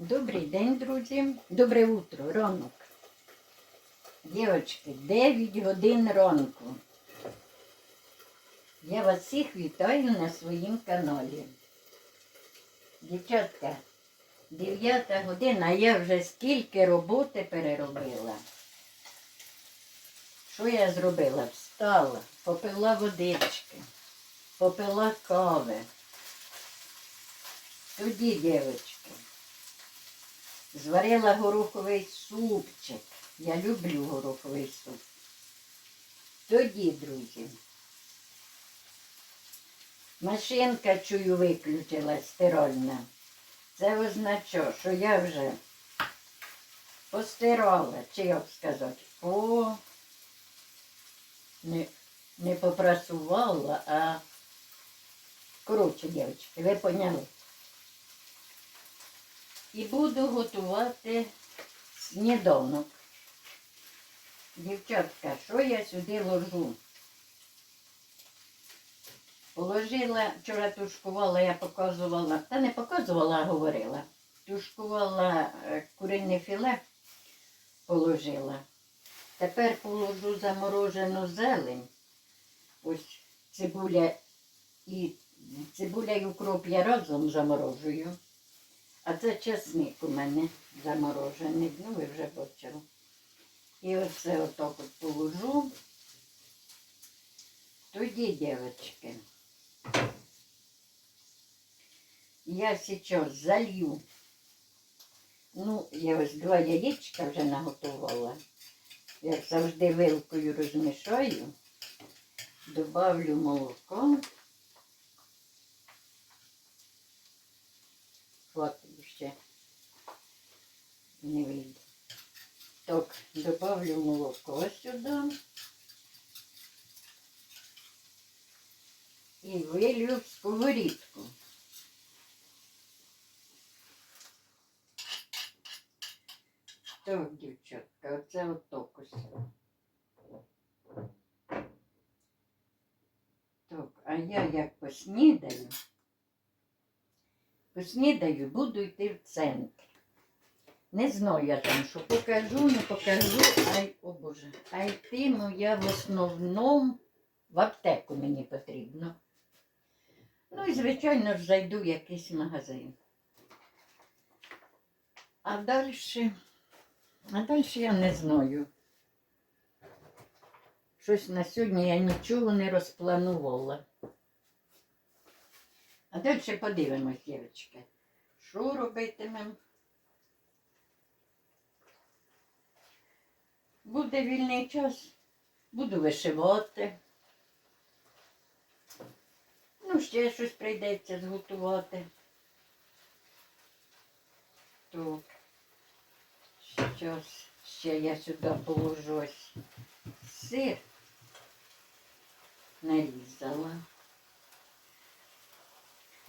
Добрий день, друзі. Добре утро, ранок. Дівчатки, 9 годин ранку. Я вас всіх вітаю на своїм каналі. Дівчатка, 9 година, я вже скільки роботи переробила. Що я зробила? Встала, попила водички, попила кави. Тоді, дівчатки, Зварила гороховий супчик. Я люблю гороховий суп. Тоді, друзі, машинка чую виключила стиральна. Це означає, що я вже постирала, чи як сказати, по не, не попрасувала, а коротше, дівчатки, ви поняли. І буду готувати сніданок. Дівчатка, що я сюди ложу? Положила, вчора тушкувала, я показувала, та не показувала, а говорила. Тушкувала е, курине філе, положила. Тепер положу заморожену зелень. Ось цибуля і цибуля і укроп я разом заморожую. А це чесник у мене заморожений, ну ви вже бачили. І оце отак от положу. Тоді, дівчатки, я зараз залью. Ну, я ось два яєчка вже наготувала. Як завжди вилкою розмішаю, добавлю молоко. Хватить ще не вийде. Так, добавлю молоко сюди. І вилью в сковорідку. Так, дівчатка, оце оток ось. Так, а я як поснідаю, Поснідаю, буду йти в центр. Не знаю я там, що покажу, не покажу, ай, о Боже, а йтиму я в основному в аптеку мені потрібно. Ну і, звичайно ж, зайду в якийсь магазин. А далі, а далі я не знаю. Щось на сьогодні я нічого не розпланувала. А далі подивимось, дівчатки, що робитимемо. Буде вільний час, буду вишивати. Ну, ще щось прийдеться зготувати. Так. Щас, ще я сюди положу ось сир. Нарізала.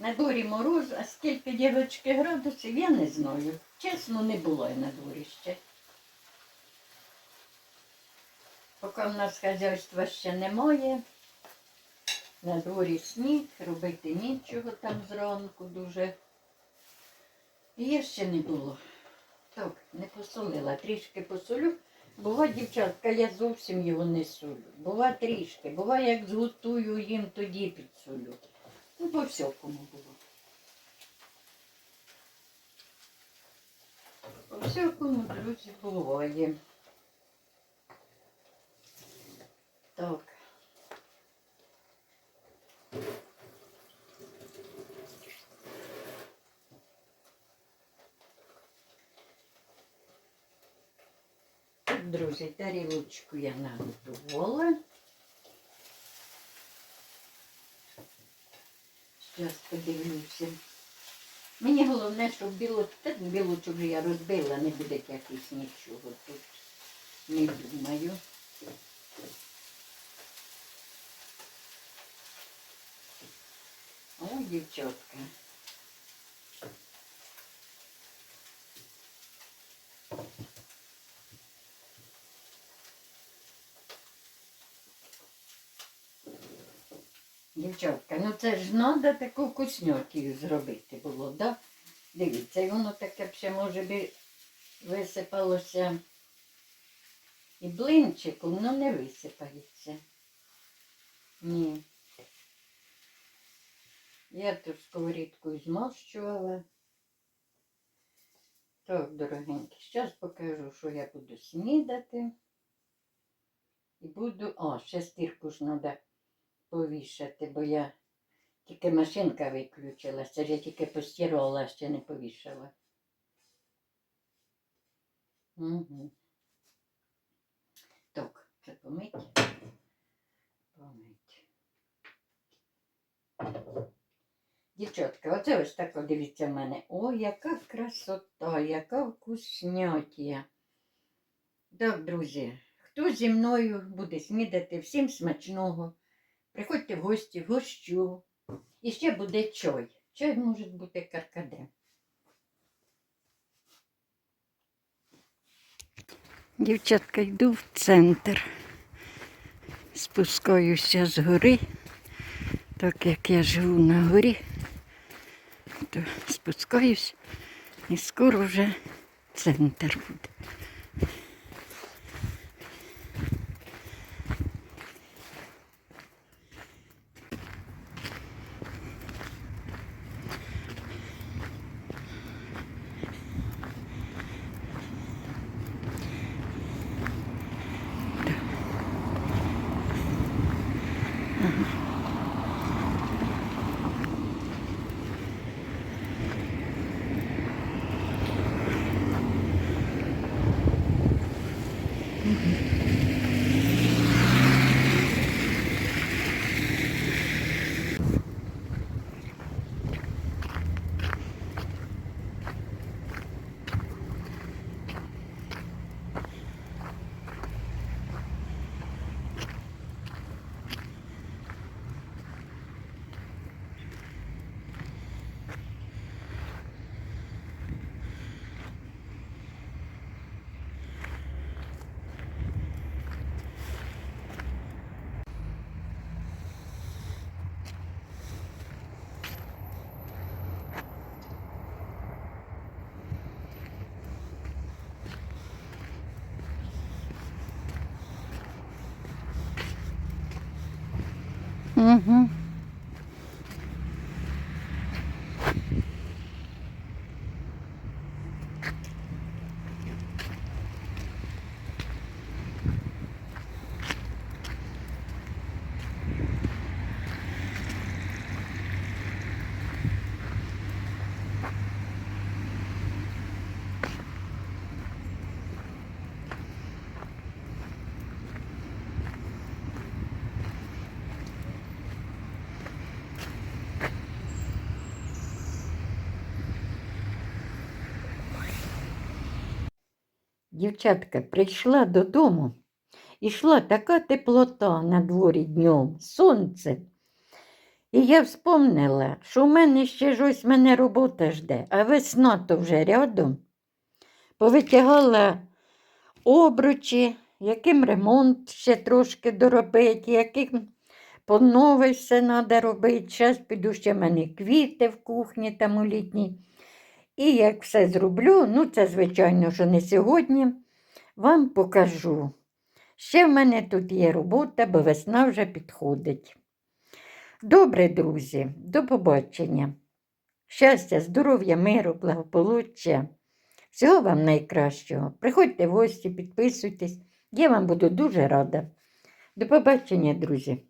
На дворі мороз, а скільки дівчатки градусів, я не знаю. Чесно, не було я на дворі ще. Поки в нас хазяйства ще немає, на дворі сніг, робити нічого там зранку дуже. І я ще не було. Так, не посолила, трішки посолю. Бува, дівчатка, я зовсім його не солю. Бува трішки, бува, як зготую їм, тоді підсолю. Ну, по всякому було. По всякому, друзі, буває. Так. Так, Друзі, тарілочку я наготувала. Зараз подивлюся. Мені головне, щоб біло, та білочок я розбила, не буде якийсь нічого тут. Не думаю. О, дівчатка. Дівчатка, ну це ж треба таку вкусньотію зробити було, да? Дивіться, і воно таке б ще може би висипалося і блинчиком, але не висипається. Ні. Я ту сковорідку змащувала. Так, дорогенькі, зараз покажу, що я буду снідати. І буду. О, ще стірку ж треба повішати, бо я тільки машинка виключилася, я тільки постирала, ще не повішала. Угу. Так, це помить. Помить. Дівчатка, оце ось так, дивіться в мене. О, яка красота, яка вкуснятія. Так, друзі, хто зі мною буде снідати, всім смачного. Приходьте в гості, гощу. І ще буде чай. Чай може бути каркаде. Дівчатка, йду в центр. Спускаюся з гори. Так як я живу на горі, то спускаюсь і скоро вже центр буде. Угу. Дівчатка, прийшла додому, ішла така теплота на дворі днем, сонце. І я вспомнила, що в мене ще ж ось мене робота жде, а весна то вже рядом. Повитягала обручі, яким ремонт ще трошки доробити, яким по все треба робити. Зараз піду ще в мене квіти в кухні там у літній. І як все зроблю, ну це, звичайно, що не сьогодні, вам покажу. Ще в мене тут є робота, бо весна вже підходить. Добре, друзі, до побачення. Щастя, здоров'я, миру, благополуччя. Всього вам найкращого. Приходьте в гості, підписуйтесь. Я вам буду дуже рада. До побачення, друзі.